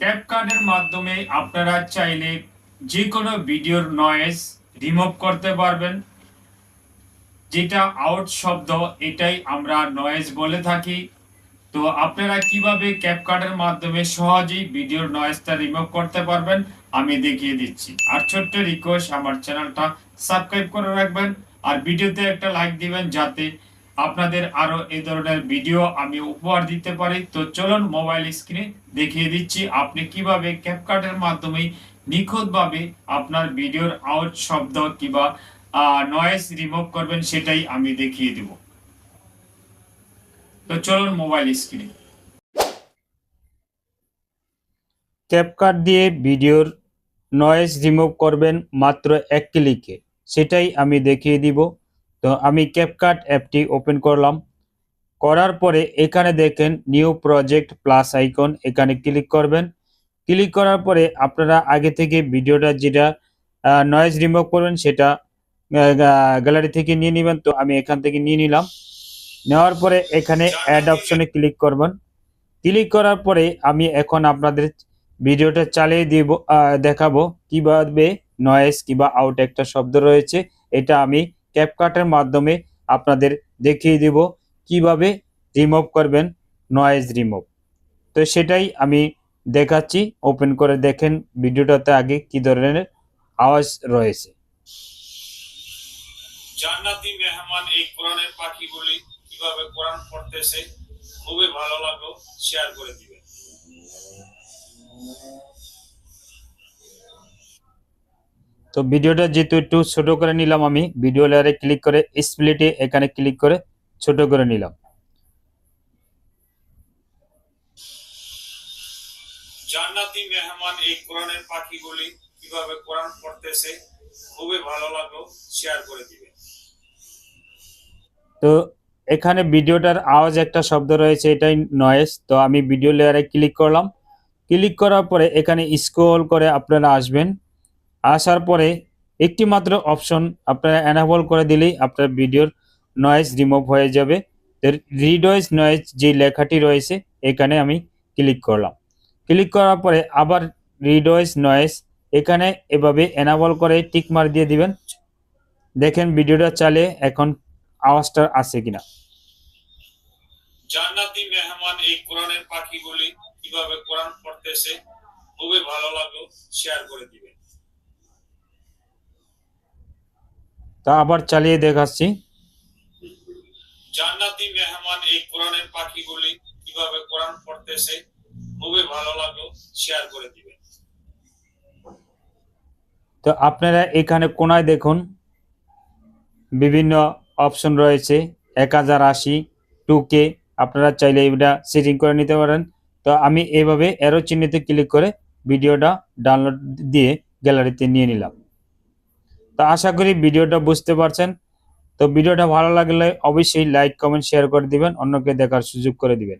ক্যাপকার্ডের মাধ্যমে আপনারা চাইলে যে কোনো ভিডিওর নয়েজ রিমুভ করতে পারবেন। যেটা আউট শব্দ, এটাই আমরা নয়েজ বলে থাকি। তো আপনারা কীভাবে ক্যাপকার্ডের মাধ্যমে সহজেই ভিডিওর নয়েজটা রিমুভ করতে পারবেন, আমি দেখিয়ে দিচ্ছি। আর ছোট্ট রিকোয়েস্ট আমার চ্যানেলটা সাবস্ক্রাইব করে রাখবেন। আর ভিডিওতে একটা লাইক দিবেন, যাতে আপনাদের আরও এই ধরনের ভিডিও আমি উপহার দিতে পারি। তো চলুন মোবাইল স্ক্রিনে দেখিয়ে দিচ্ছি আপনি কীভাবে ক্যাপকার্ডের মাধ্যমে নিখুঁতভাবে আপনার ভিডিওর আউট শব্দ কিংবা নয়েজ রিমুভ করবেন সেটাই আমি দেখিয়ে দেব। তো চলুন মোবাইল স্ক্রিনে ক্যাপকাট দিয়ে ভিডিওর নয়েজ রিমুভ করবেন মাত্র এক ক্লিকে সেটাই আমি দেখিয়ে দিব। তো আমি ক্যাপকাট অ্যাপটি ওপেন করলাম। করার পরে এখানে দেখেন নিউ প্রজেক্ট প্লাস আইকন এখানে ক্লিক করবেন। ক্লিক করার পরে আপনারা আগে থেকে ভিডিওটা যেটা নয়েজ রিমুভ করবেন সেটা গ্যালারি থেকে নিয়ে নেবেন। তো আমি এখান থেকে নিয়ে নিলাম। নেওয়ার পরে এখানে অ্যাড অপশনে ক্লিক করবেন। ক্লিক করার পরে আমি এখন আপনাদের ভিডিওটা চালিয়ে দিব দেখাবো কীভাবে নয়েজ কিংবা আউট একটা শব্দ রয়েছে। এটা আমি ক্যাপকাটের মাধ্যমে আপনাদের দেখিয়ে দিব কীভাবে রিমুভ করবেন নয়েজ রিমুভ তো সেটাই আমি দেখাচ্ছি ওপেন করে দেখেন ভিডিওটাতে আগে কি ধরনের আওয়াজ রয়েছে। জান্নাতি মেহমান এই কোরআনের কীভাবে কোরআন পড়তেছে, খুবই ভালো লাগল শেয়ার করে দিবেন। তো ভিডিওটা যেহেতু একটু ছোট করে নিলাম আমি ভিডিও লেয়ারে ক্লিক করে স্প্লিটে এখানে ক্লিক করে ছোট করে নিলাম। জান্নাতি মেহমান এই কোরআনের পাখিগুলি কীভাবে কোরআন পড়তেছে খুবই ভালো লাগল শেয়ার করে দিবেন তো এখানে ভিডিওটার আওয়াজ একটা শব্দ রয়েছে এটাই নয়েজ তো আমি ভিডিও লেয়ারে ক্লিক করলাম। ক্লিক করার পরে এখানে স্ক্রল করে আপনারা আসবেন। আসার পরে একটি মাত্র অপশন আপনারা এনাবল করে দিলেই আপনার ভিডিওর নয়েজ রিমুভ হয়ে যাবে। রিডয়েস নয়েজ যে লেখাটি রয়েছে, এখানে আমি ক্লিক করলাম। ক্লিক করার পরে আবার রিডয়েজ নয়েজ এখানে এভাবে এনাবল করে টিক মার দিয়ে দিবেন। দেখেন ভিডিওটা চালিয়ে এখন আওয়াজটা আছে কিনা। জান্নাতি মেহমান এই কোরআনের কীভাবে কোরআন পড়তেছে, খুবই ভালো লাগল শেয়ার করে দিবেন। তা আবার চালিয়ে দেখাচ্ছি। জান্নাতি মেহমান এই কোরআনের পাখিগুলি কীভাবে কোরআন পড়তেছে খুবই ভালো লাগল শেয়ার করে দিবেন। তো আপনারা এখানে কোনায় দেখুন বিভিন্ন অপশন রয়েছে এক হাজার আশি টু কে আপনারা চাইলে এটা সেটিং করে নিতে পারেন। তো আমি এভাবে এরো চিহ্নিতে ক্লিক করে ভিডিওটা ডাউনলোড দিয়ে গ্যালারিতে নিয়ে নিলাম। তো আশা করি ভিডিওটা বুঝতে পারছেন। তো ভিডিওটা ভালো লাগলে অবশ্যই লাইক কমেন্ট শেয়ার করে দিবেন। অন্যকে দেখার সুযোগ করে দিবেন।